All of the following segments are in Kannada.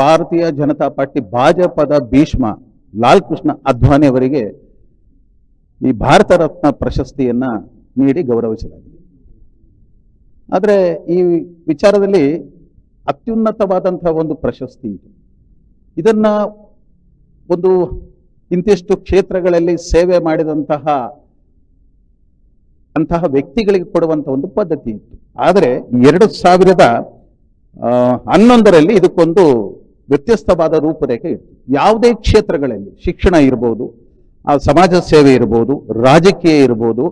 ಭಾರತೀಯ ಜನತಾ ಪಾರ್ಟಿ ಭಾಜಪದ ಭೀಷ್ಮ ಲಾಲ್ ಕೃಷ್ಣ ಅದ್ವಾನಿ ಅವರಿಗೆ ಈ ಭಾರತ ರತ್ನ ಪ್ರಶಸ್ತಿಯನ್ನ ನೀಡಿ ಗೌರವಿಸಲಾಗಿದೆ. ಆದರೆ ಈ ವಿಚಾರದಲ್ಲಿ ಅತ್ಯುನ್ನತವಾದಂಥ ಒಂದು ಪ್ರಶಸ್ತಿ ಇದು. ಇದನ್ನ ಒಂದು ಇಂತಿಷ್ಟು ಕ್ಷೇತ್ರಗಳಲ್ಲಿ ಸೇವೆ ಮಾಡಿದಂತಹ ಅಂತಹ ವ್ಯಕ್ತಿಗಳಿಗೆ ಕೊಡುವಂಥ ಒಂದು ಪದ್ಧತಿ ಇತ್ತು. ಆದರೆ ಎರಡು ಸಾವಿರದ ಹನ್ನೊಂದರಲ್ಲಿ ಇದಕ್ಕೊಂದು ವ್ಯತ್ಯಸ್ತವಾದ ರೂಪರೇಖೆ ಇರ್ತದೆ ಯಾವುದೇ ಕ್ಷೇತ್ರಗಳಲ್ಲಿ ಶಿಕ್ಷಣ ಇರ್ಬೋದು, ಆ ಸಮಾಜ ಸೇವೆ ಇರ್ಬೋದು, ರಾಜಕೀಯ ಇರ್ಬೋದು,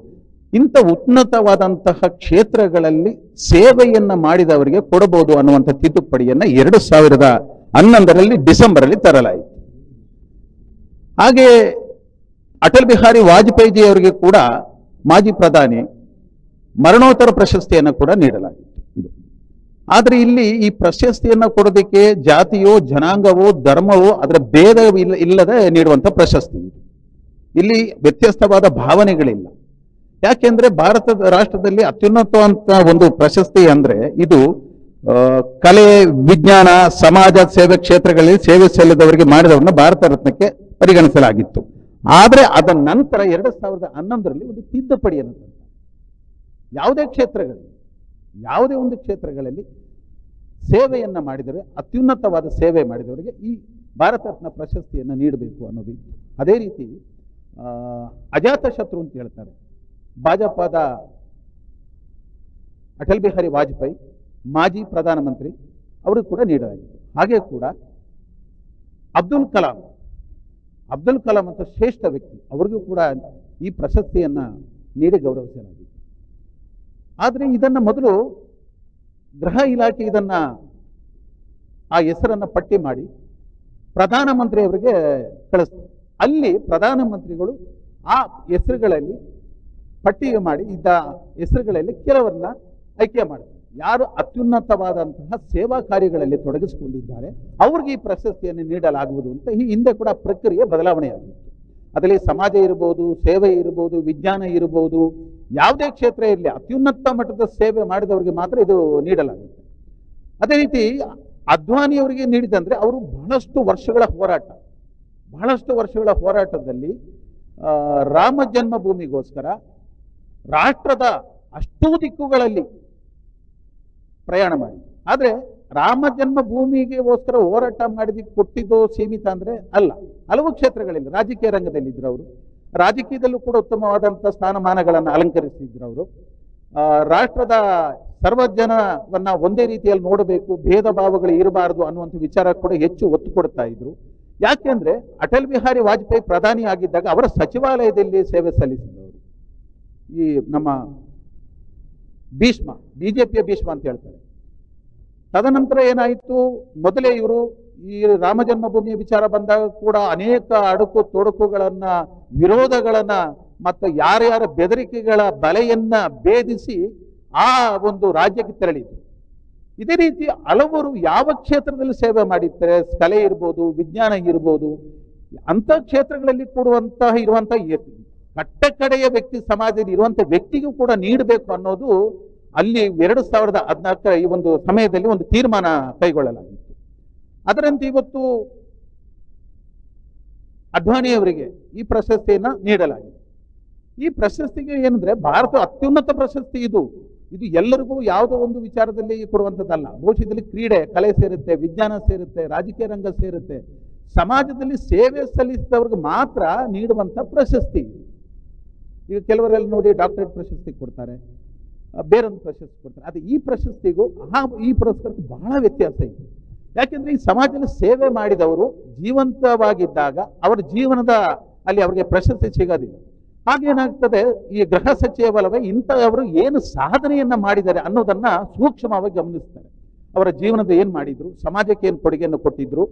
ಇಂಥ ಉನ್ನತವಾದಂತಹ ಕ್ಷೇತ್ರಗಳಲ್ಲಿ ಸೇವೆಯನ್ನು ಮಾಡಿದವರಿಗೆ ಕೊಡಬಹುದು ಅನ್ನುವಂಥ ತಿದ್ದುಪಡಿಯನ್ನು ಎರಡು ಸಾವಿರದ ಹನ್ನೊಂದರಲ್ಲಿ ಡಿಸೆಂಬರಲ್ಲಿ ತರಲಾಯಿತು. ಹಾಗೆ ಅಟಲ್ ಬಿಹಾರಿ ವಾಜಪೇಯಿ ಅವರಿಗೆ ಕೂಡ ಮಾಜಿ ಪ್ರಧಾನಿ ಮರಣೋತ್ತರ ಪ್ರಶಸ್ತಿಯನ್ನು ಕೂಡ ನೀಡಲಾಗಿತ್ತು ಇದು ಆದ್ರೆ ಇಲ್ಲಿ ಈ ಪ್ರಶಸ್ತಿಯನ್ನ ಕೊಡೋದಕ್ಕೆ ಜಾತಿಯೋ, ಜನಾಂಗವೋ, ಧರ್ಮವೋ ಅದರ ಭೇದ ಇಲ್ಲ, ಇಲ್ಲದೆ ನೀಡುವಂತ ಪ್ರಶಸ್ತಿ ಇಲ್ಲಿ ವ್ಯತ್ಯಸ್ತವಾದ ಭಾವನೆಗಳಿಲ್ಲ. ಯಾಕೆಂದ್ರೆ ಭಾರತದ ರಾಷ್ಟ್ರದಲ್ಲಿ ಅತ್ಯುನ್ನತವಂತ ಒಂದು ಪ್ರಶಸ್ತಿ ಅಂದ್ರೆ ಇದು ಕಲೆ, ವಿಜ್ಞಾನ, ಸಮಾಜ, ಸೇವೆ ಕ್ಷೇತ್ರಗಳಲ್ಲಿ ಸೇವೆ ಸಲ್ಲಿದವರಿಗೆ ಮಾಡಿದವರನ್ನ ಭಾರತ ರತ್ನಕ್ಕೆ ಪರಿಗಣಿಸಲಾಗಿತ್ತು. ಆದರೆ ಅದರ ನಂತರ ಎರಡು ಸಾವಿರದ ಹನ್ನೊಂದರಲ್ಲಿ ಒಂದು ತಿದ್ದುಪಡಿಯನ್ನು. ಯಾವುದೇ ಕ್ಷೇತ್ರಗಳಲ್ಲಿ. ಯಾವುದೇ ಒಂದು ಕ್ಷೇತ್ರಗಳಲ್ಲಿ ಸೇವೆಯನ್ನು ಮಾಡಿದರೆ, ಅತ್ಯುನ್ನತವಾದ ಸೇವೆ ಮಾಡಿದವರಿಗೆ ಈ ಭಾರತ ರತ್ನ ಪ್ರಶಸ್ತಿಯನ್ನು ನೀಡಬೇಕು ಅನ್ನೋದು. ಅದೇ ರೀತಿ ಅಜಾತ ಶತ್ರು ಅಂತ ಹೇಳ್ತಾರೆ. ಭಾಜಪದ ಅಟಲ್ ಬಿಹಾರಿ ವಾಜಪೇಯಿ, ಮಾಜಿ ಪ್ರಧಾನಮಂತ್ರಿ, ಅವರು ಕೂಡ ನೀಡಲಾಗಿದೆ ಹಾಗೆ ಕೂಡ ಅಬ್ದುಲ್ ಕಲಾಂ. ಅಬ್ದುಲ್ ಕಲಾಂ ಅಂತ ಶ್ರೇಷ್ಠ ವ್ಯಕ್ತಿ. ಅವರಿಗೂ ಕೂಡ ಈ ಪ್ರಶಸ್ತಿಯನ್ನ ನೀಡಿ ಗೌರವಿಸಲಾಗಿತ್ತು ಆದರೆ ಇದನ್ನ ಮೊದಲು ಗೃಹ ಇಲಾಖೆ ಇದನ್ನ ಆ ಹೆಸರನ್ನು ಪಟ್ಟಿ ಮಾಡಿ ಪ್ರಧಾನಮಂತ್ರಿಯವರಿಗೆ ಕಳಿಸ್ತಾರೆ. ಅಲ್ಲಿ ಪ್ರಧಾನಮಂತ್ರಿಗಳು ಆ ಹೆಸರುಗಳಲ್ಲಿ ಪಟ್ಟಿ ಮಾಡಿ ಇದ್ದ ಹೆಸರುಗಳಲ್ಲಿ ಕೆಲವರನ್ನ ಆಯ್ಕೆ ಮಾಡ್ತಾರೆ. ಯಾರು ಅತ್ಯುನ್ನತವಾದಂತಹ ಸೇವಾ ಕಾರ್ಯಗಳಲ್ಲಿ ತೊಡಗಿಸಿಕೊಂಡಿದ್ದಾರೆ, ಅವ್ರಿಗೆ ಈ ಪ್ರಶಸ್ತಿಯನ್ನು ನೀಡಲಾಗುವುದು ಅಂತ ಈ ಹಿಂದೆ ಕೂಡ ಪ್ರಕ್ರಿಯೆ ಬದಲಾವಣೆಯಾಗಿತ್ತು. ಅದರಲ್ಲಿ ಸಮಾಜ ಇರ್ಬೋದು, ಸೇವೆ ಇರ್ಬೋದು, ವಿಜ್ಞಾನ ಇರಬಹುದು ಯಾವುದೇ ಕ್ಷೇತ್ರ ಇರಲಿ, ಅತ್ಯುನ್ನತ ಮಟ್ಟದ ಸೇವೆ ಮಾಡಿದವರಿಗೆ ಮಾತ್ರ ಇದು ನೀಡಲಾಗುತ್ತೆ. ಅದೇ ರೀತಿ ಅದ್ವಾನಿ ಅವರಿಗೆ ನೀಡಿದಂದ್ರೆ ಅವರು ಬಹಳಷ್ಟು ವರ್ಷಗಳ ಹೋರಾಟ, ಬಹಳಷ್ಟು ವರ್ಷಗಳ ಹೋರಾಟದಲ್ಲಿ ರಾಮ ಜನ್ಮಭೂಮಿಗೋಸ್ಕರ ರಾಷ್ಟ್ರದ ಅಷ್ಟೂ ದಿಕ್ಕುಗಳಲ್ಲಿ ಪ್ರಯಾಣ ಮಾಡಿ. ಆದ್ರೆ ರಾಮ ಜನ್ಮಭೂಮಿಗೆಗೋಸ್ಕರ ಹೋರಾಟ ಮಾಡಿದ ಕೊಟ್ಟಿದ್ದು ಸೀಮಿತ ಅಂದ್ರೆ ಅಲ್ಲ, ಹಲವು ಕ್ಷೇತ್ರಗಳಲ್ಲಿ, ರಾಜಕೀಯ ರಂಗದಲ್ಲಿ ಇದ್ರು ಅವರು. ರಾಜಕೀಯದಲ್ಲೂ ಕೂಡ ಉತ್ತಮವಾದಂಥ ಸ್ಥಾನಮಾನಗಳನ್ನು ಅಲಂಕರಿಸಿದ್ರು ಅವರು. ರಾಷ್ಟ್ರದ ಸರ್ವಜನವನ್ನು ಒಂದೇ ರೀತಿಯಲ್ಲಿ ನೋಡಬೇಕು, ಭೇದ ಭಾವಗಳು ಇರಬಾರದು ಅನ್ನುವಂಥ ವಿಚಾರ ಕೂಡ ಹೆಚ್ಚು ಒತ್ತು ಕೊಡ್ತಾ ಇದ್ರು. ಯಾಕೆಂದ್ರೆ ಅಟಲ್ ಬಿಹಾರಿ ವಾಜಪೇಯಿ ಪ್ರಧಾನಿ ಆಗಿದ್ದಾಗ ಅವರ ಸಚಿವಾಲಯದಲ್ಲಿ ಸೇವೆ ಸಲ್ಲಿಸಿದವರು ಈ ನಮ್ಮ ಭೀಷ್ಮ, ಬಿಜೆಪಿಯ ಭೀಷ್ಮ ಅಂತ ಹೇಳ್ತಾರೆ. ತದನಂತರ ಏನಾಯಿತು? ಮೊದಲೇ ಇವರು ಈ ರಾಮ ಜನ್ಮಭೂಮಿ ವಿಚಾರ ಬಂದಾಗ ಕೂಡ ಅನೇಕ ಅಡುಕು ತೊಡಕುಗಳನ್ನ, ವಿರೋಧಗಳನ್ನ ಮತ್ತು ಯಾರ್ಯಾರ ಬೆದರಿಕೆಗಳ ಬಲೆಯನ್ನ ಭೇದಿಸಿ ಆ ಒಂದು ರಾಜ್ಯಕ್ಕೆ ತೆರಳಿದ್ರು. ಇದೇ ರೀತಿ ಹಲವರು ಯಾವ ಕ್ಷೇತ್ರದಲ್ಲಿ ಸೇವೆ ಮಾಡಿರ್ತಾರೆ, ಕಲೆ ಇರ್ಬೋದು, ವಿಜ್ಞಾನ ಇರ್ಬೋದು, ಅಂಥ ಕ್ಷೇತ್ರಗಳಲ್ಲಿ ಕೊಡುವಂತಹ ಇರುವಂತಹ ಕಟ್ಟ ಕಡೆಯ ವ್ಯಕ್ತಿ ಸಮಾಜದಲ್ಲಿ ಇರುವಂಥ ವ್ಯಕ್ತಿಗೂ ಕೂಡ ನೀಡಬೇಕು ಅನ್ನೋದು ಅಲ್ಲಿ ಎರಡು ಸಾವಿರದ ಹದಿನಾಲ್ಕರ ಈ ಒಂದು ಸಮಯದಲ್ಲಿ ಒಂದು ತೀರ್ಮಾನ ಕೈಗೊಳ್ಳಲಾಗಿತ್ತು ಅದರಂತೆ ಇವತ್ತು ಅಡ್ವಾಣಿಯವರಿಗೆ ಈ ಪ್ರಶಸ್ತಿಯನ್ನ ನೀಡಲಾಗಿದೆ. ಈ ಪ್ರಶಸ್ತಿಗೆ ಏನಂದ್ರೆ ಭಾರತ ಅತ್ಯುನ್ನತ ಪ್ರಶಸ್ತಿ ಇದು. ಇದು ಎಲ್ಲರಿಗೂ ಯಾವುದೋ ಒಂದು ವಿಚಾರದಲ್ಲಿ ಕೊಡುವಂಥದ್ದಲ್ಲ. ಭವಿಷ್ಯದಲ್ಲಿ ಕ್ರೀಡೆ, ಕಲೆ ಸೇರುತ್ತೆ, ವಿಜ್ಞಾನ ಸೇರುತ್ತೆ, ರಾಜಕೀಯ ರಂಗ ಸೇರುತ್ತೆ. ಸಮಾಜದಲ್ಲಿ ಸೇವೆ ಸಲ್ಲಿಸಿದವ್ರಿಗೆ ಮಾತ್ರ ನೀಡುವಂಥ ಪ್ರಶಸ್ತಿ. ಈಗ ಕೆಲವರಲ್ಲಿ ನೋಡಿ ಡಾಕ್ಟರೇಟ್ ಪ್ರಶಸ್ತಿ ಕೊಡ್ತಾರೆ, ಬೇರೊಂದು ಪ್ರಶಸ್ತಿ ಕೊಡ್ತಾರೆ. ಅದು ಈ ಪ್ರಶಸ್ತಿಗೂ ಆ ಈ ಪುರಸ್ಕಾರಕ್ಕೂ ಬಹಳ ವ್ಯತ್ಯಾಸ ಇದೆ. ಯಾಕೆಂದ್ರೆ ಈ ಸಮಾಜದಲ್ಲಿ ಸೇವೆ ಮಾಡಿದವರು ಜೀವಂತವಾಗಿದ್ದಾಗ ಅವರ ಜೀವನದ ಅಲ್ಲಿ ಅವರಿಗೆ ಪ್ರಶಸ್ತಿ ಸಿಗೋದಿಲ್ಲ. ಹಾಗೇನಾಗ್ತದೆ ಈ ಗೃಹ ಸಚಿವಾಲಯ ಇಂಥವರು ಏನು ಸಾಧನೆಯನ್ನ ಮಾಡಿದ್ದಾರೆ ಅನ್ನೋದನ್ನ ಸೂಕ್ಷ್ಮವಾಗಿ ಗಮನಿಸ್ತಾರೆ. ಅವರ ಜೀವನದ ಏನು ಮಾಡಿದ್ರು, ಸಮಾಜಕ್ಕೆ ಏನು ಕೊಡುಗೆಯನ್ನು ಕೊಟ್ಟಿದ್ರು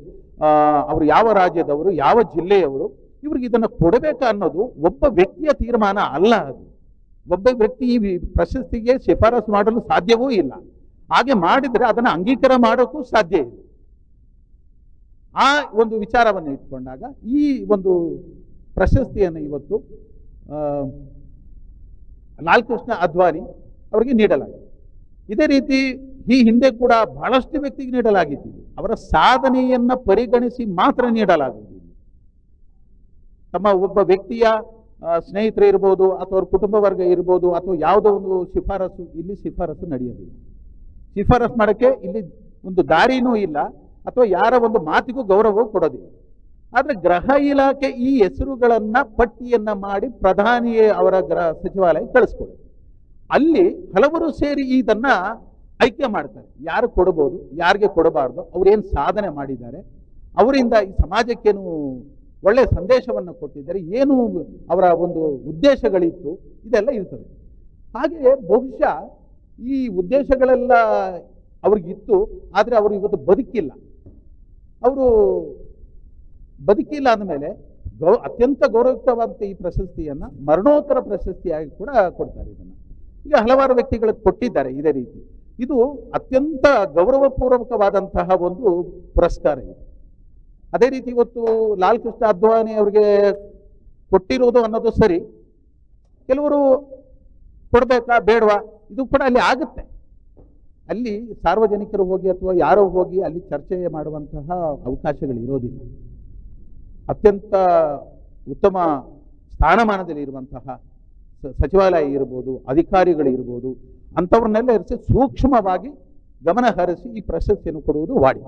ಅವರು ಯಾವ ರಾಜ್ಯದವರು, ಯಾವ ಜಿಲ್ಲೆಯವರು, ಇವ್ರಿಗೆ ಇದನ್ನ ಕೊಡಬೇಕು ಅನ್ನೋದು ಒಬ್ಬ ವ್ಯಕ್ತಿಯ ತೀರ್ಮಾನ ಅಲ್ಲ ಅದು. ಒಬ್ಬ ವ್ಯಕ್ತಿ ಈ ಪ್ರಶಸ್ತಿಗೆ ಶಿಫಾರಸು ಮಾಡಲು ಸಾಧ್ಯವೂ ಇಲ್ಲ. ಹಾಗೆ ಮಾಡಿದ್ರೆ ಅದನ್ನ ಅಂಗೀಕಾರ ಮಾಡೋಕ್ಕೂ ಸಾಧ್ಯ ಇಲ್ಲ. ಆ ಒಂದು ವಿಚಾರವನ್ನು ಇಟ್ಕೊಂಡಾಗ ಈ ಒಂದು ಪ್ರಶಸ್ತಿಯನ್ನು ಇವತ್ತು ಲಾಲ್ಕೃಷ್ಣ ಲಾಲ್ ಕೃಷ್ಣ ಅದ್ವಾನಿ ಅವರಿಗೆ ನೀಡಲಾಗಿದೆ. ಇದೇ ರೀತಿ ಈ ಹಿಂದೆ ಕೂಡ ಬಹಳಷ್ಟು ವ್ಯಕ್ತಿಗೆ ನೀಡಲಾಗಿತ್ತು. ಅವರ ಸಾಧನೆಯನ್ನು ಪರಿಗಣಿಸಿ ಮಾತ್ರ ನೀಡಲಾಗುವುದು ತಮ್ಮ ಒಬ್ಬ ವ್ಯಕ್ತಿಯ ಸ್ನೇಹಿತರು ಇರ್ಬೋದು ಅಥವಾ ಅವ್ರ ಕುಟುಂಬ ವರ್ಗ ಇರ್ಬೋದು ಅಥವಾ ಯಾವುದೋ ಒಂದು ಶಿಫಾರಸು, ಇಲ್ಲಿ ಶಿಫಾರಸು ನಡೆಯೋದಿಲ್ಲ. ಶಿಫಾರಸು ಮಾಡೋಕ್ಕೆ ಇಲ್ಲಿ ಒಂದು ದಾರಿನೂ ಇಲ್ಲ. ಅಥವಾ ಯಾರ ಒಂದು ಮಾತಿಗೂ ಗೌರವವೂ ಕೊಡೋದಿಲ್ಲ. ಆದರೆ ಗೃಹ ಇಲಾಖೆ ಈ ಹೆಸರುಗಳನ್ನು ಪಟ್ಟಿಯನ್ನ ಮಾಡಿ ಪ್ರಧಾನಿ ಅವರ ಗ್ರಹ ಸಚಿವಾಲಯ ಕಳಿಸ್ಕೊಡಿ. ಅಲ್ಲಿ ಹಲವರು ಸೇರಿ ಇದನ್ನ ಆಯ್ಕೆ ಮಾಡ್ತಾರೆ. ಯಾರು ಕೊಡಬಹುದು ಯಾರಿಗೆ ಕೊಡಬಾರ್ದು, ಅವ್ರೇನು ಸಾಧನೆ ಮಾಡಿದ್ದಾರೆ, ಅವರಿಂದ ಈ ಸಮಾಜಕ್ಕೇನು ಒಳ್ಳೆಯ ಸಂದೇಶವನ್ನು ಕೊಟ್ಟಿದ್ದಾರೆ, ಏನು ಅವರ ಒಂದು ಉದ್ದೇಶಗಳಿತ್ತು, ಇದೆಲ್ಲ ಇರ್ತದೆ. ಹಾಗೆಯೇ ಬಹುಶಃ ಈ ಉದ್ದೇಶಗಳೆಲ್ಲ ಅವ್ರಿಗಿತ್ತು, ಆದರೆ ಅವರು ಇವತ್ತು ಬದುಕಿಲ್ಲ. ಅವರು ಬದುಕಿಲ್ಲ ಅಂದಮೇಲೆ ಗೌ, ಅತ್ಯಂತ ಗೌರವಯುಕ್ತವಾದಂಥ ಈ ಪ್ರಶಸ್ತಿಯನ್ನು ಮರಣೋತ್ತರ ಪ್ರಶಸ್ತಿಯಾಗಿ ಕೂಡ ಕೊಡ್ತಾರೆ ಇದನ್ನು. ಈಗ ಹಲವಾರು ವ್ಯಕ್ತಿಗಳಿಗೆ ಕೊಟ್ಟಿದ್ದಾರೆ ಇದೇ ರೀತಿ. ಇದು ಅತ್ಯಂತ ಗೌರವಪೂರ್ವಕವಾದಂತಹ ಒಂದು ಪುರಸ್ಕಾರ ಇದು. ಅದೇ ರೀತಿ ಇವತ್ತು ಲಾಲ್ ಕೃಷ್ಣ ಅದ್ವಾನಿ ಅವರಿಗೆ ಕೊಟ್ಟಿರೋದು ಅನ್ನೋದು ಸರಿ. ಕೆಲವರು ಕೊಡಬೇಕಾ ಬೇಡವಾ? ಇದು ಕೂಡ ಅಲ್ಲಿ ಆಗುತ್ತೆ. ಅಲ್ಲಿ ಸಾರ್ವಜನಿಕರು ಹೋಗಿ ಅಥವಾ ಯಾರೋ ಹೋಗಿ ಅಲ್ಲಿ ಚರ್ಚೆ ಮಾಡುವಂತಹ ಅವಕಾಶಗಳು ಇರೋದಿಲ್ಲ. ಅತ್ಯಂತ ಉತ್ತಮ ಸ್ಥಾನಮಾನದಲ್ಲಿ ಇರುವಂತಹ ಸಚಿವಾಲಯ ಇರ್ಬೋದು ಅಧಿಕಾರಿಗಳು ಇರ್ಬೋದು ಅಂಥವ್ರನ್ನೆಲ್ಲ ಇರಿಸಿ ಸೂಕ್ಷ್ಮವಾಗಿ ಗಮನ ಹರಿಸಿ ಈ ಪ್ರಶಸ್ತಿಯನ್ನು ಕೊಡುವುದು ವಾಡಿ.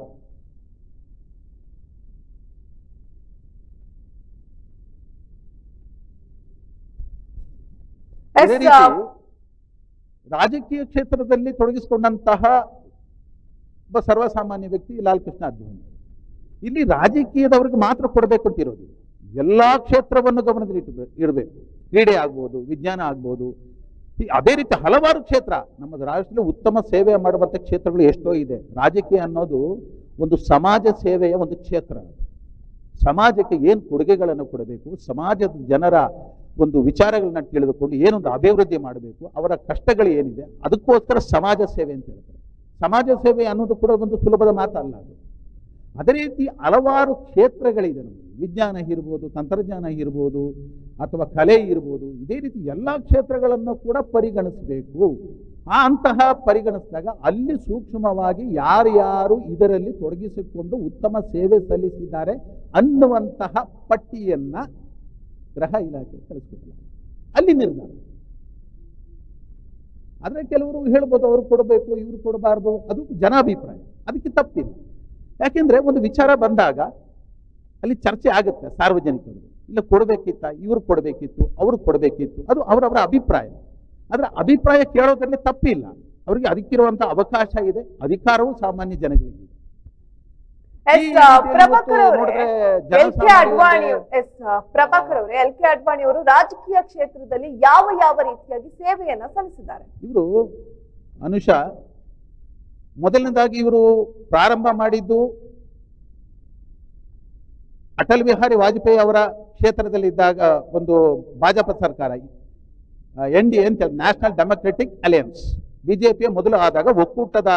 ಅದೇ ರೀತಿ ರಾಜಕೀಯ ಕ್ಷೇತ್ರದಲ್ಲಿ ತೊಡಗಿಸಿಕೊಂಡಂತಹ ಒಬ್ಬ ಸರ್ವಸಾಮಾನ್ಯ ವ್ಯಕ್ತಿ ಲಾಲ್ ಕೃಷ್ಣ ಅದ್ವಾನಿ ಇಲ್ಲಿ ರಾಜಕೀಯದವ್ರಿಗೆ ಮಾತ್ರ ಕೊಡಬೇಕು ಅಂತ ಎಲ್ಲ ಕ್ಷೇತ್ರವನ್ನು ಗಮನದಲ್ಲಿ ಇಡಬೇಕು. ಕ್ರೀಡೆ ಆಗ್ಬೋದು, ವಿಜ್ಞಾನ ಆಗ್ಬೋದು. ಅದೇ ರೀತಿ ಹಲವಾರು ಕ್ಷೇತ್ರ, ನಮ್ಮ ರಾಜ್ಯದಲ್ಲಿ ಉತ್ತಮ ಸೇವೆ ಮಾಡುವಂಥ ಕ್ಷೇತ್ರಗಳು ಎಷ್ಟೋ ಇದೆ. ರಾಜಕೀಯ ಅನ್ನೋದು ಒಂದು ಸಮಾಜ ಸೇವೆಯ ಒಂದು ಕ್ಷೇತ್ರ. ಸಮಾಜಕ್ಕೆ ಏನು ಕೊಡುಗೆಗಳನ್ನು ಕೊಡಬೇಕು? ಸಮಾಜದ ಜನರ ಒಂದು ವಿಚಾರಗಳನ್ನ ತಿಳಿದುಕೊಂಡು ಏನೊಂದು ಅಭಿವೃದ್ಧಿ ಮಾಡಬೇಕು, ಅವರ ಕಷ್ಟಗಳು ಏನಿದೆ, ಅದಕ್ಕೋಸ್ಕರ ಸಮಾಜ ಸೇವೆ ಅಂತ ಹೇಳ್ತಾರೆ. ಸಮಾಜ ಸೇವೆ ಅನ್ನೋದು ಕೂಡ ಒಂದು ಸುಲಭದ ಮಾತಲ್ಲ ಅದು. ಅದೇ ರೀತಿ ಹಲವಾರು ಕ್ಷೇತ್ರಗಳಿದೆ ನಮಗೆ ವಿಜ್ಞಾನ ಇರ್ಬೋದು, ತಂತ್ರಜ್ಞಾನ ಇರ್ಬೋದು, ಅಥವಾ ಕಲೆ ಇರ್ಬೋದು, ಇದೇ ರೀತಿ ಎಲ್ಲ ಕ್ಷೇತ್ರಗಳನ್ನು ಕೂಡ ಪರಿಗಣಿಸಬೇಕು. ಆ ಅಂತಹ ಪರಿಗಣಿಸಿದಾಗ ಅಲ್ಲಿ ಸೂಕ್ಷ್ಮವಾಗಿ ಯಾರ್ಯಾರು ಇದರಲ್ಲಿ ತೊಡಗಿಸಿಕೊಂಡು ಉತ್ತಮ ಸೇವೆ ಸಲ್ಲಿಸಿದ್ದಾರೆ ಅನ್ನುವಂತಹ ಪಟ್ಟಿಯನ್ನ ಗೃಹ ಇಲಾಖೆ ಕಳಿಸ್ಕೊಟ್ಟಿಲ್ಲ ಅಲ್ಲಿ ನಿರ್ಧಾರ. ಆದರೆ ಕೆಲವರು ಹೇಳ್ಬೋದು ಅವ್ರು ಕೊಡಬೇಕು, ಇವ್ರು ಕೊಡಬಾರ್ದು, ಅದು ಜನಾಭಿಪ್ರಾಯ. ಅದಕ್ಕೆ ತಪ್ಪಿಲ್ಲ. ಯಾಕೆಂದ್ರೆ ಒಂದು ವಿಚಾರ ಬಂದಾಗ ಅಲ್ಲಿ ಚರ್ಚೆ ಆಗುತ್ತೆ ಸಾರ್ವಜನಿಕರು. ಇಲ್ಲ ಕೊಡಬೇಕಿತ್ತ, ಇವ್ರು ಕೊಡಬೇಕಿತ್ತು, ಅವ್ರು ಕೊಡಬೇಕಿತ್ತು, ಅದು ಅವರವರ ಅಭಿಪ್ರಾಯ. ಆದ್ರೆ ಅಭಿಪ್ರಾಯ ಕೇಳೋದ್ರಲ್ಲಿ ತಪ್ಪಿಲ್ಲ. ಅವರಿಗೆ ಅದಕ್ಕಿರುವಂಥ ಅವಕಾಶ ಇದೆ, ಅಧಿಕಾರವೂ ಸಾಮಾನ್ಯ ಜನಗಳಿಗೆ ಇದೆ. ಈ ಎಸ್ ರೀತಿಯಲ್ಲಿ ಪ್ರಭಾಕರ್ ಇವತ್ತು ಅವರೇ ನೋಡಿದ್ರೆ ಎಲ್ ಕೆ ಅಡ್ವಾಣಿ ಜನಸಾಮಾನ್ಯರಿಗೆ ಎಸ್ ಪ್ರಭಾಕರ್ ಅವರೇ ಎಲ್ ಕೆ ಅಡ್ವಾಣಿ ಅವರು ರಾಜಕೀಯ ಕ್ಷೇತ್ರದಲ್ಲಿ ಯಾವ ಯಾವ ರೀತಿಯಾಗಿ ಸೇವೆಯನ್ನ ಸಲ್ಲಿಸಿದ್ದಾರೆ? ಇವರು ಅನುಷಾ ಮೊದಲನೇದಾಗಿ ಇವರು ಪ್ರಾರಂಭ ಮಾಡಿದ್ದು ಅಟಲ್ ಬಿಹಾರಿ ವಾಜಪೇಯಿ ಅವರ ಕ್ಷೇತ್ರದಲ್ಲಿದ್ದಾಗ ಒಂದು ಭಾಜಪ ಸರ್ಕಾರ ಎನ್ ಡಿ ಅಂತ ನ್ಯಾಷನಲ್ ಡೆಮೊಕ್ರೆಟಿಕ್ ಅಲಯನ್ಸ್ ಬಿಜೆಪಿಯ ಮೊದಲು ಆದಾಗ ಒಕ್ಕೂಟದ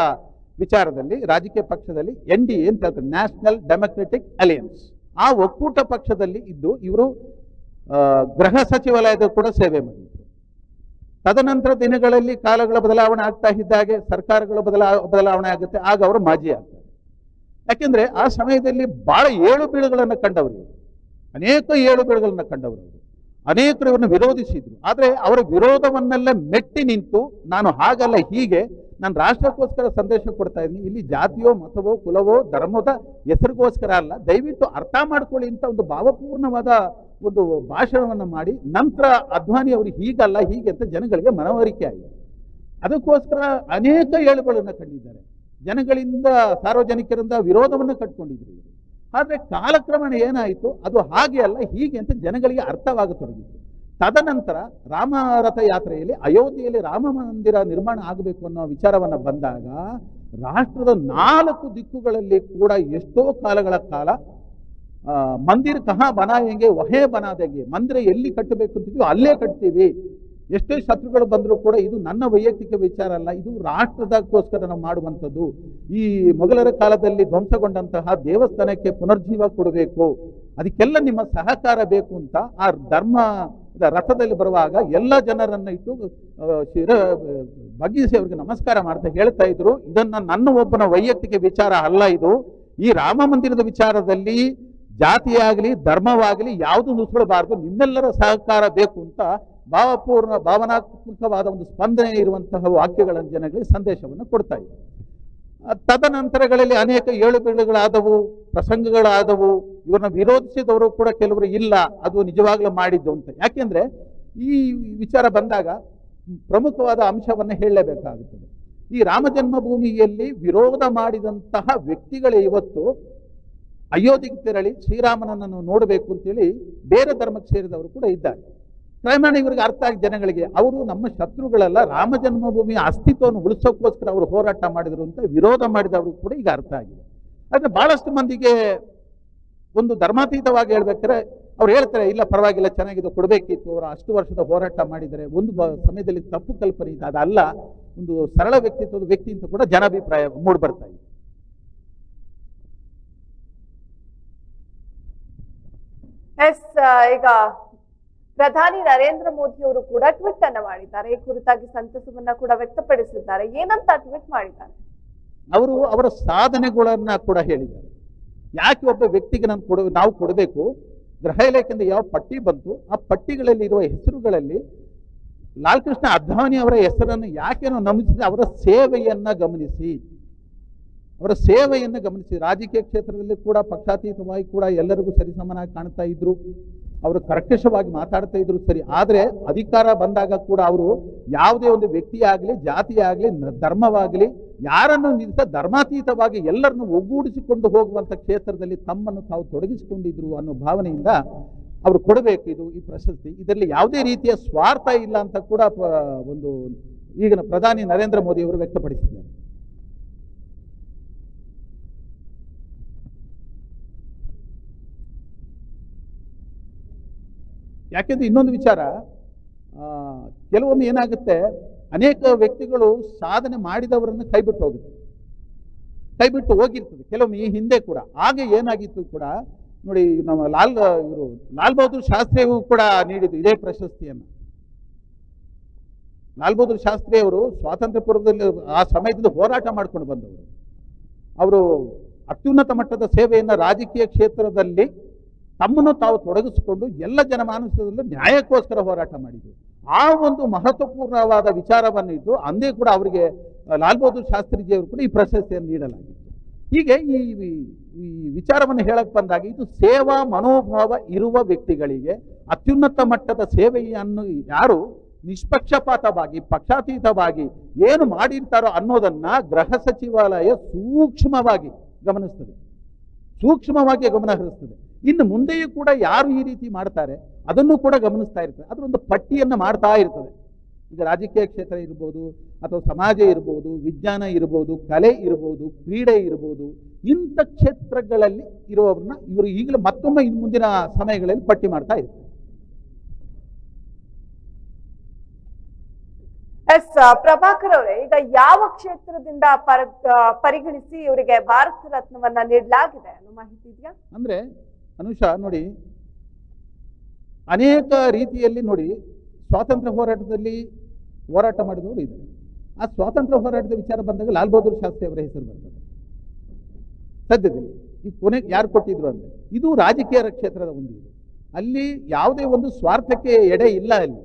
ವಿಚಾರದಲ್ಲಿ ರಾಜಕೀಯ ಪಕ್ಷದಲ್ಲಿ ಎನ್ ಡಿ ಎ ಅಂತ ಹೇಳ್ತಾರೆ ನ್ಯಾಷನಲ್ ಡೆಮೊಕ್ರೆಟಿಕ್ ಅಲಿಯನ್ಸ್ ಆ ಒಕ್ಕೂಟ ಪಕ್ಷದಲ್ಲಿ ಇದ್ದು ಇವರು ಗೃಹ ಸಚಿವಾಲಯದ ಕೂಡ ಸೇವೆ ಮಾಡಿದ್ರು. ತದನಂತರ ದಿನಗಳಲ್ಲಿ ಕಾಲಗಳ ಬದಲಾವಣೆ ಆಗ್ತಾ ಇದ್ದಾಗೆ ಸರ್ಕಾರಗಳ ಬದಲಾ, ಬದಲಾವಣೆ ಆಗುತ್ತೆ, ಆಗ ಅವರು ಮಾಜಿ ಆಗ್ತಾರೆ. ಯಾಕೆಂದ್ರೆ ಆ ಸಮಯದಲ್ಲಿ ಬಹಳ ಏಳು ಬೀಳುಗಳನ್ನು ಕಂಡವರು ಅನೇಕ ಏಳು ಬೀಳುಗಳನ್ನು ಕಂಡವರು ಅನೇಕರು ಇವರನ್ನು ವಿರೋಧಿಸಿದ್ರು. ಆದರೆ ಅವರ ವಿರೋಧವನ್ನೆಲ್ಲ ಮೆಟ್ಟಿ ನಿಂತು, ನಾನು ಹಾಗಲ್ಲ ಹೀಗೆ ನಾನು ರಾಷ್ಟ್ರಕ್ಕೋಸ್ಕರ ಸಂದೇಶ ಕೊಡ್ತಾ ಇದ್ದೀನಿ. ಇಲ್ಲಿ ಜಾತಿಯೋ, ಮತವೋ, ಕುಲವೋ ಧರ್ಮದ ಹೆಸರಿಗೋಸ್ಕರ ಅಲ್ಲ. ದಯವಿಟ್ಟು ಅರ್ಥ ಮಾಡ್ಕೊಳ್ಳಿ ಅಂತ ಒಂದು ಭಾವಪೂರ್ಣವಾದ ಒಂದು ಭಾಷಣವನ್ನು ಮಾಡಿ. ನಂತರ ಅದ್ವಾನಿ ಅವರು ಹೀಗಲ್ಲ, ಹೀಗೆ ಅಂತ ಜನಗಳಿಗೆ ಮನವರಿಕೆ ಆಗಿದೆ ಅದಕ್ಕೋಸ್ಕರ ಅನೇಕ ಏಳುಗಳನ್ನು ಕಂಡಿದ್ದಾರೆ. ಜನಗಳಿಂದ, ಸಾರ್ವಜನಿಕರಿಂದ ವಿರೋಧವನ್ನು ಕಟ್ಕೊಂಡಿದ್ರು. ಆದರೆ ಕಾಲಕ್ರಮಣ ಏನಾಯಿತು? ಅದು ಹಾಗೆ ಅಲ್ಲ, ಹೀಗೆ ಅಂತ ಜನಗಳಿಗೆ ಅರ್ಥವಾಗತೊಡಗಿತ್ತು ತದನಂತರ ರಾಮರಥ ಯಾತ್ರೆಯಲ್ಲಿ ಅಯೋಧ್ಯೆಯಲ್ಲಿ ರಾಮ ಮಂದಿರ ನಿರ್ಮಾಣ ಆಗಬೇಕು ಅನ್ನೋ ವಿಚಾರವನ್ನು ಬಂದಾಗ ರಾಷ್ಟ್ರದ ನಾಲ್ಕು ದಿಕ್ಕುಗಳಲ್ಲಿ ಕೂಡ ಎಷ್ಟೋ ಕಾಲಗಳ ಕಾಲ ಮಂದಿರ ಕಹಾ ಹೆಂಗೆ, ವಹೆ ಬನಾದಂಗೆ ಮಂದಿರ ಎಲ್ಲಿ ಕಟ್ಟಬೇಕು ಅಂತಿದ್ವಿ ಅಲ್ಲೇ ಕಟ್ತೀವಿ. ಎಷ್ಟೇ ಶತ್ರುಗಳು ಬಂದರೂ ಕೂಡ ಇದು ನನ್ನ ವೈಯಕ್ತಿಕ ವಿಚಾರ ಅಲ್ಲ, ಇದು ರಾಷ್ಟ್ರದಕ್ಕೋಸ್ಕರ ನಾವು ಮಾಡುವಂಥದ್ದು. ಈ ಮೊಘಲರ ಕಾಲದಲ್ಲಿ ಧ್ವಂಸಗೊಂಡಂತಹ ದೇವಸ್ಥಾನಕ್ಕೆ ಪುನರ್ಜೀವ ಕೊಡಬೇಕು, ಅದಕ್ಕೆಲ್ಲ ನಿಮ್ಮ ಸಹಕಾರ ಬೇಕು ಅಂತ ಆ ಧರ್ಮ ರಥದಲ್ಲಿ ಬರುವಾಗ ಎಲ್ಲ ಜನರನ್ನ ಇಟ್ಟು ಶಿರ ಬಗ್ಗಿಸಿ ಅವ್ರಿಗೆ ನಮಸ್ಕಾರ ಮಾಡ್ತಾ ಹೇಳ್ತಾ ಇದ್ರು. ಇದನ್ನ ನನ್ನ ಒಬ್ಬನ ವೈಯಕ್ತಿಕ ವಿಚಾರ ಅಲ್ಲ ಇದು. ಈ ರಾಮ ಮಂದಿರದ ವಿಚಾರದಲ್ಲಿ ಜಾತಿಯಾಗಲಿ, ಧರ್ಮವಾಗಲಿ ಯಾವುದು ನುಸುಳಬಾರದು. ನಿಮ್ಮೆಲ್ಲರ ಸಹಕಾರ ಬೇಕು ಅಂತ ಭಾವಪೂರ್ಣ, ಭಾವನಾತ್ಮಕವಾದ ಒಂದು ಸ್ಪಂದನೆ ಇರುವಂತಹ ವಾಕ್ಯಗಳನ್ನು ಜನಗಳಿಗೆ ಸಂದೇಶವನ್ನು ಕೊಡ್ತಾ ಇದ್ರು. ತದನಂತರಗಳಲ್ಲಿ ಅನೇಕ ಏಳು ಬೀಳುಗಳಾದವು ಪ್ರಸಂಗಗಳಾದವು ಇವರನ್ನ ವಿರೋಧಿಸಿದವರು ಕೂಡ ಕೆಲವರು ಇಲ್ಲ, ಅದು ನಿಜವಾಗ್ಲೂ ಮಾಡಿದ್ದು ಅಂತ. ಯಾಕೆಂದ್ರೆ ಈ ವಿಚಾರ ಬಂದಾಗ ಪ್ರಮುಖವಾದ ಅಂಶವನ್ನು ಹೇಳಲೇಬೇಕಾಗುತ್ತದೆ. ಈ ರಾಮ ಜನ್ಮಭೂಮಿಯಲ್ಲಿ ವಿರೋಧ ಮಾಡಿದಂತಹ ವ್ಯಕ್ತಿಗಳೇ ಇವತ್ತು ಅಯೋಧ್ಯೆಗೆ ತೆರಳಿ ಶ್ರೀರಾಮನನ್ನು ನೋಡಬೇಕು ಅಂತೇಳಿ ಬೇರೆ ಧರ್ಮಕ್ಕೆ ಸೇರಿದವರು ಕೂಡ ಇದ್ದಾರೆ. ಕ್ರಮೇಣ ಇವರಿಗೆ ಅರ್ಥ ಆಗಿ ಜನಗಳಿಗೆ ಅವರು ನಮ್ಮ ಶತ್ರುಗಳೆಲ್ಲ, ರಾಮ ಜನ್ಮಭೂಮಿಯ ಅಸ್ತಿತ್ವವನ್ನು ಉಳಿಸೋಕ್ಕೋಸ್ಕರ ಅವರು ಹೋರಾಟ ಮಾಡಿದ್ರು ಅಂತ ವಿರೋಧ ಮಾಡಿದವರು ಕೂಡ ಈಗ ಅರ್ಥ ಆಗಿದೆ. ಆದರೆ ಬಹಳಷ್ಟು ಮಂದಿಗೆ ಒಂದು ಧರ್ಮಾತೀತವಾಗಿ ಹೇಳ್ಬೇಕಾದ್ರೆ ಅವ್ರು ಹೇಳ್ತಾರೆ ಇಲ್ಲ ಪರವಾಗಿಲ್ಲ ಚೆನ್ನಾಗಿದೆ ಕೊಡಬೇಕಿತ್ತು. ಅವರು ಅಷ್ಟು ವರ್ಷದ ಹೋರಾಟ ಮಾಡಿದರೆ ಒಂದು ಸಮಯದಲ್ಲಿ ತಪ್ಪು ಕಲ್ಪನೆ ಇದೆ ಅದಲ್ಲ ಒಂದು ಸರಳ ವ್ಯಕ್ತಿತ್ವದ ವ್ಯಕ್ತಿ ಅಂತ ಕೂಡ ಜನಾಭಿಪ್ರಾಯ ಮೂಡ್ಬರ್ತಾ ಇದೆ. ಎಸ್ ಈಗ ಪ್ರಧಾನಿ ನರೇಂದ್ರ ಮೋದಿ ಅವರು ಕೂಡ ಟ್ವೀಟ್ ಅನ್ನು ಮಾಡಿದ್ದಾರೆ. ಈ ಕುರಿತಾಗಿ ಸಂತಸವನ್ನ ಕೂಡ ವ್ಯಕ್ತಪಡಿಸಿದ್ದಾರೆ. ಏನಂತ ಟ್ವೀಟ್ ಮಾಡಿದ್ದಾರೆ? ಅವರು ಅವರ ಸಾಧನೆಗಳನ್ನ ಕೂಡ ಹೇಳಿದ್ದಾರೆ. ಯಾಕೆ ಒಬ್ಬ ವ್ಯಕ್ತಿಗೆ ನಾನು ಕೊಡ, ನಾವು ಕೊಡಬೇಕು? ಗೃಹ ಇಲಾಖೆಯಿಂದ ಯಾವ ಪಟ್ಟಿ ಬಂತು? ಆ ಪಟ್ಟಿಗಳಲ್ಲಿ ಇರುವ ಹೆಸರುಗಳಲ್ಲಿ ಲಾಲ್ಕೃಷ್ಣ ಅದ್ವಾನಿ ಅವರ ಹೆಸರನ್ನು ಯಾಕೆ ನಾವು ನಮಿಸಿದ್ರೆ ಅವರ ಸೇವೆಯನ್ನು ಗಮನಿಸಿ. ಅವರ ಸೇವೆಯನ್ನು ಗಮನಿಸಿ. ರಾಜಕೀಯ ಕ್ಷೇತ್ರದಲ್ಲಿ ಕೂಡ, ಪಕ್ಷಾತೀತವಾಗಿ ಕೂಡ ಎಲ್ಲರಿಗೂ ಸರಿಸಮನಾಗಿ ಕಾಣ್ತಾ ಇದ್ರು. ಅವರು ಕರ್ಕಶವಾಗಿ ಮಾತಾಡ್ತಾ ಇದ್ರು ಸರಿ, ಆದರೆ ಅಧಿಕಾರ ಬಂದಾಗ ಕೂಡ ಅವರು ಯಾವುದೇ ಒಂದು ವ್ಯಕ್ತಿಯಾಗಲಿ, ಜಾತಿಯಾಗಲಿ ಧರ್ಮವಾಗಲಿ, ಯಾರನ್ನು ನಿಂತ ಧರ್ಮಾತೀತವಾಗಿ ಎಲ್ಲರನ್ನು ಒಗ್ಗೂಡಿಸಿಕೊಂಡು ಹೋಗುವಂಥ ಕ್ಷೇತ್ರದಲ್ಲಿ ತಮ್ಮನ್ನು ತಾವು ತೊಡಗಿಸಿಕೊಂಡಿದ್ರು ಅನ್ನೋ ಭಾವನೆಯಿಂದ ಅವರು ಕೊಡಬೇಕು ಇದು ಈ ಪ್ರಶಸ್ತಿ. ಇದರಲ್ಲಿ ಯಾವುದೇ ರೀತಿಯ ಸ್ವಾರ್ಥ ಇಲ್ಲ ಅಂತ ಕೂಡ ಒಂದು ಈಗಿನ ಪ್ರಧಾನಿ ನರೇಂದ್ರ ಮೋದಿ ಅವರು ವ್ಯಕ್ತಪಡಿಸಿದ್ದಾರೆ. ಯಾಕೆಂದ್ರೆ ಇನ್ನೊಂದು ವಿಚಾರ ಕೆಲವೊಮ್ಮೆ ಏನಾಗುತ್ತೆ, ಅನೇಕ ವ್ಯಕ್ತಿಗಳು ಸಾಧನೆ ಮಾಡಿದವರನ್ನು ಕೈಬಿಟ್ಟು ಹೋಗುತ್ತೆ. ಕೈಬಿಟ್ಟು ಹೋಗಿರ್ತದೆ. ಕೆಲವೊಮ್ಮೆ ಈ ಹಿಂದೆ ಕೂಡ. ಹಾಗೆ ಏನಾಗಿತ್ತು ಕೂಡ, ನೋಡಿ ನಮ್ಮ ಲಾಲ್, ಇವರು ಲಾಲ್ ಬಹದ್ದೂರ್ ಶಾಸ್ತ್ರಿಯೂ ಕೂಡ ನೀಡಿದ್ದು ಇದೇ ಪ್ರಶಸ್ತಿಯನ್ನು. ಲಾಲ್ ಬಹದ್ದೂರ್ ಶಾಸ್ತ್ರಿ ಅವರು ಸ್ವಾತಂತ್ರ್ಯ ಪೂರ್ವದಲ್ಲಿ ಆ ಸಮಯದಲ್ಲಿ ಹೋರಾಟ ಮಾಡ್ಕೊಂಡು ಬಂದವರು. ಅವರು ಅತ್ಯುನ್ನತ ಮಟ್ಟದ ಸೇವೆಯನ್ನು ರಾಜಕೀಯ ಕ್ಷೇತ್ರದಲ್ಲಿ ತಮ್ಮನ್ನು ತಾವು ತೊಡಗಿಸಿಕೊಂಡು ಎಲ್ಲ ಜನಮಾನಸದಲ್ಲೂ ನ್ಯಾಯಕ್ಕೋಸ್ಕರ ಹೋರಾಟ ಮಾಡಿದರು. ಆ ಒಂದು ಮಹತ್ವಪೂರ್ಣವಾದ ವಿಚಾರವನ್ನು ಇಟ್ಟು ಅಂದೇ ಕೂಡ ಅವರಿಗೆ ಲಾಲ್ ಬಹದ್ದೂರ್ ಶಾಸ್ತ್ರಿಜಿಯವರು ಕೂಡ ಈ ಪ್ರಶಸ್ತಿಯನ್ನು ನೀಡಲಾಗಿತ್ತು. ಹೀಗೆ ಈ ಈ- ವಿಚಾರವನ್ನು ಹೇಳಕ್ ಬಂದಾಗ ಇದು ಸೇವಾ ಮನೋಭಾವ ಇರುವ ವ್ಯಕ್ತಿಗಳಿಗೆ ಅತ್ಯುನ್ನತ ಮಟ್ಟದ ಸೇವೆಯನ್ನು ಯಾರು ನಿಷ್ಪಕ್ಷಪಾತವಾಗಿ, ಪಕ್ಷಾತೀತವಾಗಿ ಏನು ಮಾಡಿರ್ತಾರೋ ಅನ್ನೋದನ್ನ ಗೃಹ ಸಚಿವಾಲಯ ಸೂಕ್ಷ್ಮವಾಗಿ ಗಮನಿಸ್ತದೆ. ಸೂಕ್ಷ್ಮವಾಗಿ ಗಮನ ಹರಿಸ್ತದೆ ಇನ್ನು ಮುಂದೆಯೂ ಕೂಡ ಯಾರು ಈ ರೀತಿ ಮಾಡ್ತಾರೆ ಅದನ್ನು ಕೂಡ ಗಮನಿಸ್ತಾ ಇರ್ತದೆ. ಅದರ ಒಂದು ಪಟ್ಟಿಯನ್ನು ಮಾಡ್ತಾ ಇರ್ತದೆ. ಈಗ ರಾಜಕೀಯ ಕ್ಷೇತ್ರ ಇರ್ಬೋದು ಅಥವಾ ಸಮಾಜ ಇರ್ಬೋದು ವಿಜ್ಞಾನ ಇರ್ಬೋದು ಕಲೆ ಇರ್ಬೋದು ಕ್ರೀಡೆ ಇರ್ಬೋದು ಇಂಥ ಕ್ಷೇತ್ರಗಳಲ್ಲಿ ಇರುವವ್ರನ್ನ ಇವರು ಈಗಲೂ ಮತ್ತೊಮ್ಮೆ ಇನ್ನು ಮುಂದಿನ ಸಮಯಗಳಲ್ಲಿ ಪಟ್ಟಿ ಮಾಡ್ತಾ ಇರ್ತಾರೆ. ಎಸ್ ಪ್ರಭಾಕರ್ ಅವರೇ ಈಗ ಯಾವ ಕ್ಷೇತ್ರದಿಂದ ಪರ ಪರಿಗಣಿಸಿ ಇವರಿಗೆ ಭಾರತ ರತ್ನವನ್ನ ನೀಡಲಾಗಿದೆ ಅನ್ನೋ ಮಾಹಿತಿ ಇದೆಯಾ? ಅಂದ್ರೆ ಅನುಷಾ ನೋಡಿ, ಅನೇಕ ರೀತಿಯಲ್ಲಿ ನೋಡಿ ಸ್ವಾತಂತ್ರ್ಯ ಹೋರಾಟದಲ್ಲಿ ಹೋರಾಟ ಮಾಡಿದವರು ಇದ್ದಾರೆ. ಆ ಸ್ವಾತಂತ್ರ್ಯ ಹೋರಾಟದ ವಿಚಾರ ಬಂದಾಗ ಲಾಲ್ ಬಹದ್ದೂರ್ ಶಾಸ್ತ್ರಿ ಅವರ ಹೆಸರು ಬರ್ತದೆ. ಸದ್ಯದಲ್ಲಿ ಈ ಕೊನೆಗೆ ಯಾರು ಕೊಟ್ಟಿದ್ರು ಅಂದ್ರೆ, ಇದು ರಾಜಕೀಯ ಕ್ಷೇತ್ರದ ಒಂದು ಇದು. ಅಲ್ಲಿ ಯಾವುದೇ ಒಂದು ಸ್ವಾರ್ಥಕ್ಕೆ ಎಡೆ ಇಲ್ಲ ಅಲ್ಲಿ.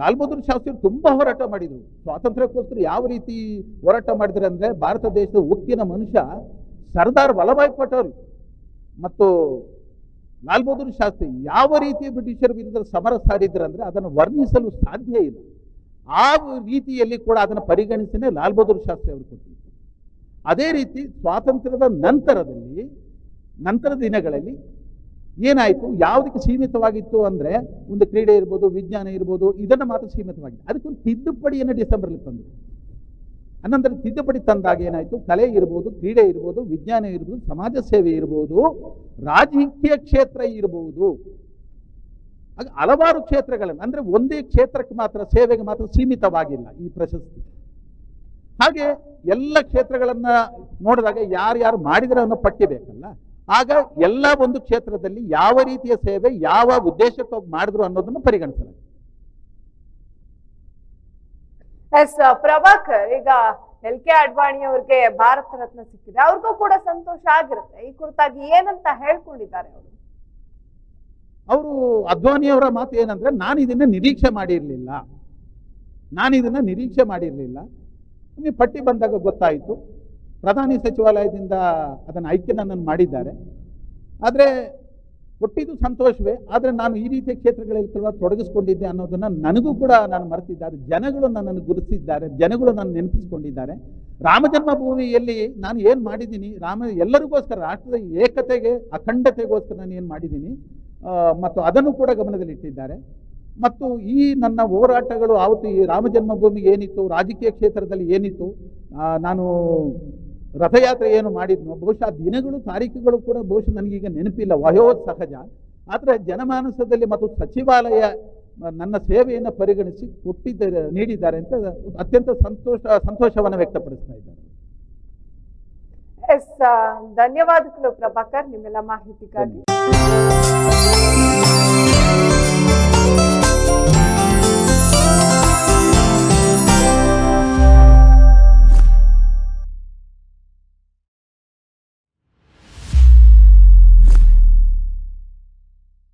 ಲಾಲ್ ಬಹದ್ದೂರ್ ಶಾಸ್ತ್ರಿ ತುಂಬಾ ಹೋರಾಟ ಮಾಡಿದ್ರು. ಸ್ವಾತಂತ್ರ್ಯಕ್ಕೋಸ್ಕರ ಯಾವ ರೀತಿ ಹೋರಾಟ ಮಾಡಿದ್ರು ಅಂದ್ರೆ, ಭಾರತ ದೇಶದ ಉಕ್ಕಿನ ಮನುಷ್ಯ ಸರ್ದಾರ್ ವಲ್ಲಭಾಯ್ ಪಟೇಲ್ ಮತ್ತು ಲಾಲ್ ಬಹದ್ದೂರ್ ಶಾಸ್ತ್ರಿ ಯಾವ ರೀತಿ ಬ್ರಿಟಿಷರ ವಿರುದ್ಧ ಸಮರ ಸಾರಿದ್ರು ಅಂದ್ರೆ ಅದನ್ನು ವರ್ಣಿಸಲು ಸಾಧ್ಯ ಇಲ್ಲ. ಆ ರೀತಿಯಲ್ಲಿ ಕೂಡ ಅದನ್ನು ಪರಿಗಣಿಸಿನೇ ಲಾಲ್ ಬಹದ್ದೂರ್ ಶಾಸ್ತ್ರಿ ಅವರು ಕೊಟ್ಟಿದ್ದರು ಅದೇ ರೀತಿ ಸ್ವಾತಂತ್ರ್ಯದ ನಂತರದಲ್ಲಿ ನಂತರದ ದಿನಗಳಲ್ಲಿ ಏನಾಯಿತು? ಯಾವುದಕ್ಕೆ ಸೀಮಿತವಾಗಿತ್ತು ಅಂದರೆ ಒಂದು ಕ್ರೀಡೆ ಇರ್ಬೋದು, ವಿಜ್ಞಾನ ಇರ್ಬೋದು, ಇದನ್ನು ಮಾತ್ರ ಸೀಮಿತವಾಗಿದೆ ಅದಕ್ಕೊಂದು ತಿದ್ದುಪಡಿಯನ್ನು ಡಿಸೆಂಬರಲ್ಲಿ ತಂದರು. ಅನಂತರ ತಿದ್ದುಪಡಿ ತಂದಾಗ ಏನಾಯಿತು? ಕಲೆ ಇರ್ಬೋದು, ಕ್ರೀಡೆ ಇರ್ಬೋದು, ವಿಜ್ಞಾನ ಇರ್ಬೋದು, ಸಮಾಜ ಸೇವೆ ಇರ್ಬೋದು, ರಾಜಕೀಯ ಕ್ಷೇತ್ರ ಇರ್ಬೋದು. ಆಗ ಹಲವಾರು ಕ್ಷೇತ್ರಗಳನ್ನು ಅಂದರೆ ಒಂದೇ ಕ್ಷೇತ್ರಕ್ಕೆ ಮಾತ್ರ, ಸೇವೆಗೆ ಮಾತ್ರ ಸೀಮಿತವಾಗಿಲ್ಲ ಈ ಪ್ರಶಸ್ತಿ. ಹಾಗೆ ಎಲ್ಲ ಕ್ಷೇತ್ರಗಳನ್ನು ನೋಡಿದಾಗ ಯಾರ್ಯಾರು ಮಾಡಿದರೆ ಅನ್ನೋ ಪಟ್ಟಿ ಬೇಕಲ್ಲ. ಆಗ ಎಲ್ಲ ಒಂದು ಕ್ಷೇತ್ರದಲ್ಲಿ ಯಾವ ರೀತಿಯ ಸೇವೆ, ಯಾವ ಉದ್ದೇಶಕ್ಕಾಗಿ ಮಾಡಿದ್ರು ಅನ್ನೋದನ್ನು ಪರಿಗಣಿಸಲಾಗಿದೆ. ಎಸ್ ಪ್ರಭಾಕರ್, ಈಗ ಎಲ್ ಕೆ ಅಡ್ವಾಣಿ ಅವ್ರಿಗೆ ಭಾರತ ರತ್ನ ಸಿಕ್ಕಿದೆ. ಅವ್ರಿಗೂ ಕೂಡ ಸಂತೋಷ ಆಗಿರುತ್ತೆ. ಈ ಕುರಿತಾಗಿ ಏನಂತ ಹೇಳ್ಕೊಂಡಿದ್ದಾರೆ ಅವರು? ಅವರು ಅದ್ವಾನಿಯವರ ಮಾತು ಏನಂದ್ರೆ ನಾನು ಇದನ್ನ ನಿರೀಕ್ಷೆ ಮಾಡಿರಲಿಲ್ಲ. ನಾನು ಇದನ್ನ ನಿರೀಕ್ಷೆ ಮಾಡಿರಲಿಲ್ಲ. ನಿಮಗೆ ಪಟ್ಟಿ ಬಂದಾಗ ಗೊತ್ತಾಯಿತು. ಪ್ರಧಾನಿ ಸಚಿವಾಲಯದಿಂದ ಅದನ್ನು ಆಯ್ಕೆ ನನ್ನನ್ನು ಮಾಡಿದ್ದಾರೆ. ಆದರೆ ಕೊಟ್ಟಿದ್ದು ಸಂತೋಷವೇ, ಆದರೆ ನಾನು ಈ ರೀತಿಯ ಕ್ಷೇತ್ರಗಳಲ್ಲಿ ಕೆಲವು ತೊಡಗಿಸ್ಕೊಂಡಿದ್ದೆ ಅನ್ನೋದನ್ನು ನನಗೂ ಕೂಡ ನಾನು ಮರೆತಿದ್ದಾರೆ. ಜನಗಳು ನನ್ನನ್ನು ಗುರುತಿಸಿದ್ದಾರೆ, ಜನಗಳು ನಾನು ನೆನಪಿಸಿಕೊಂಡಿದ್ದಾರೆ. ರಾಮ ಜನ್ಮಭೂಮಿಯಲ್ಲಿ ನಾನು ಏನು ಮಾಡಿದ್ದೀನಿ, ರಾಮ ಎಲ್ಲರಿಗೋಸ್ಕರ, ರಾಷ್ಟ್ರದ ಏಕತೆಗೆ, ಅಖಂಡತೆಗೋಸ್ಕರ ನಾನು ಏನು ಮಾಡಿದ್ದೀನಿ ಮತ್ತು ಅದನ್ನು ಕೂಡ ಗಮನದಲ್ಲಿಟ್ಟಿದ್ದಾರೆ. ಮತ್ತು ಈ ನನ್ನ ಹೋರಾಟಗಳು ಆವತ್ತು ಈ ರಾಮ ಜನ್ಮಭೂಮಿ ಏನಿತ್ತು, ರಾಜಕೀಯ ಕ್ಷೇತ್ರದಲ್ಲಿ ಏನಿತ್ತು ನಾನು ರಥಯಾತ್ರೆ ಏನು ಮಾಡಿದ್ನೋ ಬಹುಶಃ ದಿನಗಳು ತಾರೀಕುಗಳು ಕೂಡ ಬಹುಶಃ ನನಗೀಗ ನೆನಪಿಲ್ಲ. ವಯೋ ಸಹಜ. ಆದರೆ ಜನಮಾನಸದಲ್ಲಿ ಮತ್ತು ಸಚಿವಾಲಯ ನನ್ನ ಸೇವೆಯನ್ನು ಪರಿಗಣಿಸಿ ಕೊಟ್ಟಿದ್ದ ನೀಡಿದ್ದಾರೆ ಅಂತ ಅತ್ಯಂತ ಸಂತೋಷ ಸಂತೋಷವನ್ನು ವ್ಯಕ್ತಪಡಿಸ್ತಾ ಇದ್ದಾರೆ. ಎಸ್ ಧನ್ಯವಾದಗಳು ಪ್ರಭಾಕರ್ ನಿಮ್ಮೆಲ್ಲ ಮಾಹಿತಿಗಾಗಿ.